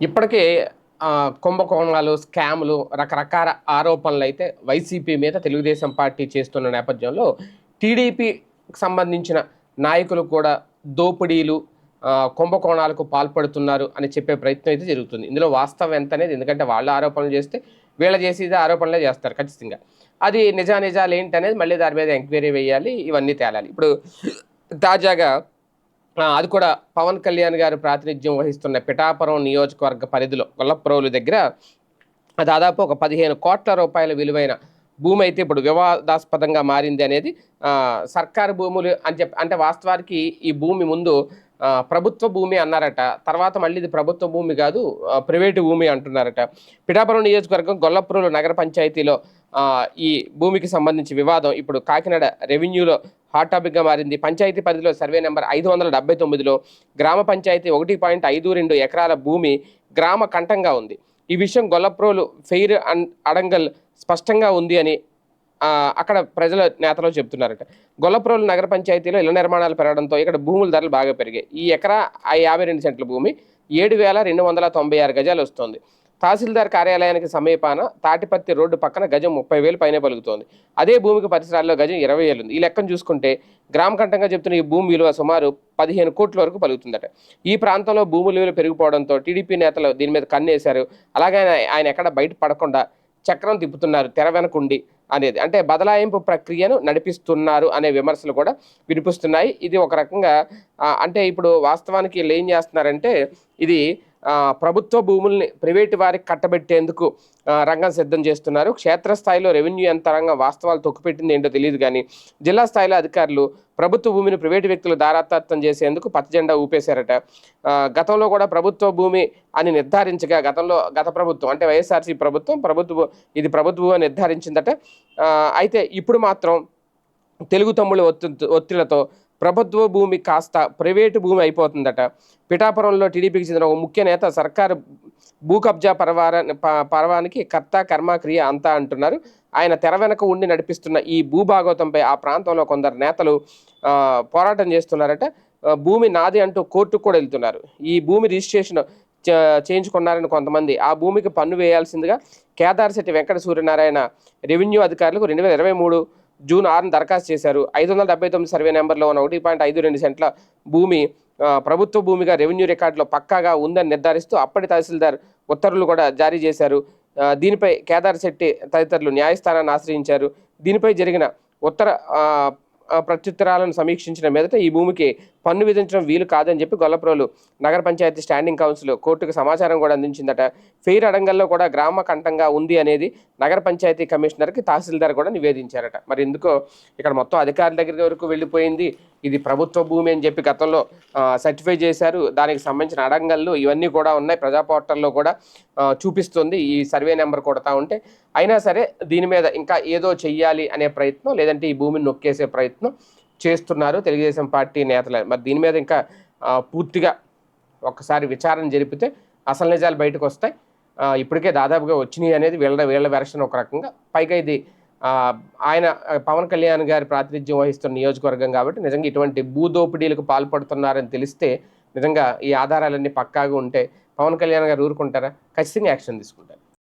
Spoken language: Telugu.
ఇప్పటికే కుంభకోణాలు స్కాములు రకరకాల ఆరోపణలు అయితే వైసీపీ మీద తెలుగుదేశం పార్టీ చేస్తున్న నేపథ్యంలో టీడీపీకి సంబంధించిన నాయకులు కూడా దోపిడీలు కుంభకోణాలకు పాల్పడుతున్నారు అని చెప్పే ప్రయత్నం అయితే జరుగుతుంది. ఇందులో వాస్తవం ఎంత అనేది ఎందుకంటే వాళ్ళు ఆరోపణలు చేస్తే వీళ్ళ చేసేది ఆరోపణలే చేస్తారు ఖచ్చితంగా. అది నిజా నిజాలు మళ్ళీ దాని మీద ఎంక్వైరీ వేయాలి ఇవన్నీ తేలాలి. ఇప్పుడు తాజాగా అది కూడా పవన్ కళ్యాణ్ గారు ప్రాతినిధ్యం వహిస్తున్న పిఠాపురం నియోజకవర్గ పరిధిలో గొల్లప్రోలు దగ్గర దాదాపు ఒక పదిహేను కోట్ల రూపాయల విలువైన భూమి అయితే ఇప్పుడు వివాదాస్పదంగా మారింది అనేది సర్కారు భూములు అని చెప్పి అంటే వాస్తవానికి ఈ భూమి ముందు ప్రభుత్వ భూమి అన్నారట. తర్వాత మళ్ళీ ఇది ప్రభుత్వ భూమి కాదు ప్రైవేటు భూమి అంటున్నారట. పిఠాపురం నియోజకవర్గం గొల్లప్రోలు నగర పంచాయతీలో ఈ భూమికి సంబంధించి వివాదం. ఇప్పుడు కాకినాడ రెవెన్యూలో హాట్ టాపిక్గా మారింది. పంచాయతీ పరిధిలో సర్వే నెంబర్ ఐదు వందల డెబ్బై తొమ్మిదిలో గ్రామ పంచాయతీ ఒకటి పాయింట్ ఐదు రెండు ఎకరాల భూమి గ్రామ కంఠంగా ఉంది. ఈ విషయం గొల్లప్రోలు ఫెయిర్ అండ్ అడంగల్ స్పష్టంగా ఉంది అని అక్కడ ప్రజల నేతలు చెప్తున్నారట గొల్లప్రోలు నగర పంచాయతీలో ఇళ్ళ నిర్మాణాలు పెరగడంతో ఇక్కడ భూముల ధరలు బాగా పెరిగాయి. ఈ ఎకరా యాభై రెండు సెంట్ల భూమి ఏడు వేల రెండు వందల తొంభై ఆరు గజాలు వస్తుంది. తహసీల్దార్ కార్యాలయానికి సమీపాన తాటిపత్తి రోడ్డు పక్కన గజం ముప్పై వేలు పైనే పలుకుతోంది. అదే భూమికి పరిసరాల్లో గజం ఇరవై వేలు ఉంది ఈ లెక్కను చూసుకుంటే గ్రామకంఠంగా చెప్తున్న ఈ భూమి విలువ సుమారు పదిహేను కోట్ల వరకు పలుకుతుందట. ఈ ప్రాంతంలో భూముల విలువ పెరిగిపోవడంతో టీడీపీ నేతలు దీని మీద కన్నేశారు. అలాగే ఆయన ఎక్కడ బయట పడకుండా చక్రం తిప్పుతున్నారు తెర వెనకుండి అనేది. అంటే బదలాయింపు ప్రక్రియను నడిపిస్తున్నారు అనే విమర్శలు కూడా వినిపిస్తున్నాయి. ఇది ఒక రకంగా అంటే ఇప్పుడు వాస్తవానికి వీళ్ళు ఏం చేస్తున్నారంటే ఇది ప్రభుత్వ భూముల్ని ప్రైవేటు వారికి కట్టబెట్టేందుకు రంగం సిద్ధం చేస్తున్నారు. క్షేత్రస్థాయిలో రెవెన్యూ యంత్రాంగం వాస్తవాలు తొక్కుపెట్టింది ఏంటో తెలియదు కానీ జిల్లా స్థాయిలో అధికారులు ప్రభుత్వ భూమిని ప్రైవేటు వ్యక్తులు దారాదత్తం చేసేందుకు పచ్చజెండా ఊపేశారట. గతంలో కూడా ప్రభుత్వ భూమి అని నిర్ధారించగా గతంలో గత ప్రభుత్వం అంటే వైఎస్ఆర్సీ ప్రభుత్వం ప్రభుత్వ ఇది ప్రభుత్వ అని నిర్ధారించిందట. అయితే ఇప్పుడు మాత్రం తెలుగు తమ్ముళ్ళ ఒత్తి ఒత్తిళ్ళతో ప్రభుత్వ భూమి కాస్త ప్రైవేటు భూమి అయిపోతుందట. పిఠాపురంలో టీడీపీకి చెందిన ఒక ముఖ్య నేత సర్కారు భూ కబ్జా పరవార పర్వానికి కర్త కర్మ క్రియ అంతా అంటున్నారు. ఆయన తెర వెనక ఉండి నడిపిస్తున్న ఈ భూభాగవతంపై ఆ ప్రాంతంలో కొందరు నేతలు పోరాటం చేస్తున్నారట. భూమి నాది అంటూ కోర్టుకు కూడా వెళ్తున్నారు. ఈ భూమి రిజిస్ట్రేషన్ చే- చేయించుకున్నారని కొంతమంది. ఆ భూమికి పన్ను వేయాల్సిందిగా కేదార్శెట్టి వెంకట సూర్యనారాయణ రెవెన్యూ అధికారులకు రెండు వేల ఇరవై మూడు జూన్ ఆరున దరఖాస్తు చేశారు. ఐదు వందల డెబ్బై తొమ్మిది సర్వే నెంబర్లో ఉన్న ఒకటి పాయింట్ ఐదు రెండు సెంట్ల భూమి ప్రభుత్వ భూమిగా రెవెన్యూ రికార్డులో పక్కాగా ఉందని నిర్ధారిస్తూ అప్పటి తహసీల్దార్ ఉత్తర్వులు కూడా జారీ చేశారు. దీనిపై కేదార్ శెట్టి తదితరులు న్యాయస్థానాన్ని ఆశ్రయించారు. దీనిపై జరిగిన ఉత్తర ప్రత్యుత్తరాలను సమీక్షించిన మీదట ఈ భూమికి పన్ను విధించడం వీలు కాదని చెప్పి గొల్లప్రోలు నగర పంచాయతీ స్టాండింగ్ కౌన్సిల్ కోర్టుకు సమాచారం కూడా అందించిందట. ఫెయిర్ అడంగల్లో కూడా గ్రామ కంఠంగా ఉంది అనేది నగర పంచాయతీ కమిషనర్కి తహసీల్దార్ కూడా నివేదించారట. మరి ఎందుకో ఇక్కడ మొత్తం అధికారుల దగ్గర వరకు వెళ్ళిపోయింది. ఇది ప్రభుత్వ భూమి అని చెప్పి గతంలో సర్టిఫై చేశారు. దానికి సంబంధించిన అడంగళ్ళు ఇవన్నీ కూడా ఉన్నాయి. ప్రజా పోర్టల్లో కూడా చూపిస్తుంది. ఈ సర్వే నెంబర్ కొడతా ఉంటే అయినా సరే దీని మీద ఇంకా ఏదో చెయ్యాలి అనే ప్రయత్నం లేదంటే ఈ భూమిని నొక్కేసే ప్రయత్నం చేస్తున్నారు తెలుగుదేశం పార్టీ నేతలు మరి దీని మీద ఇంకా పూర్తిగా ఒకసారి విచారణ జరిపితే అసలు నిజాలు బయటకు వస్తాయి. ఇప్పటికే దాదాపుగా వచ్చినాయి అనేది వీళ్ళ వీళ్ళ వెర్షన్ ఒక రకంగా. పైగా ఇది ఆయన పవన్ కళ్యాణ్ గారి ప్రాతినిధ్యం వహిస్తున్న నియోజకవర్గం కాబట్టి నిజంగా ఇటువంటి భూదోపిడీలకు పాల్పడుతున్నారని తెలిస్తే నిజంగా ఈ ఆధారాలన్నీ పక్కాగా ఉంటే పవన్ కళ్యాణ్ గారు ఊరుకుంటారా? ఖచ్చితంగా యాక్షన్ తీసుకుంటారు.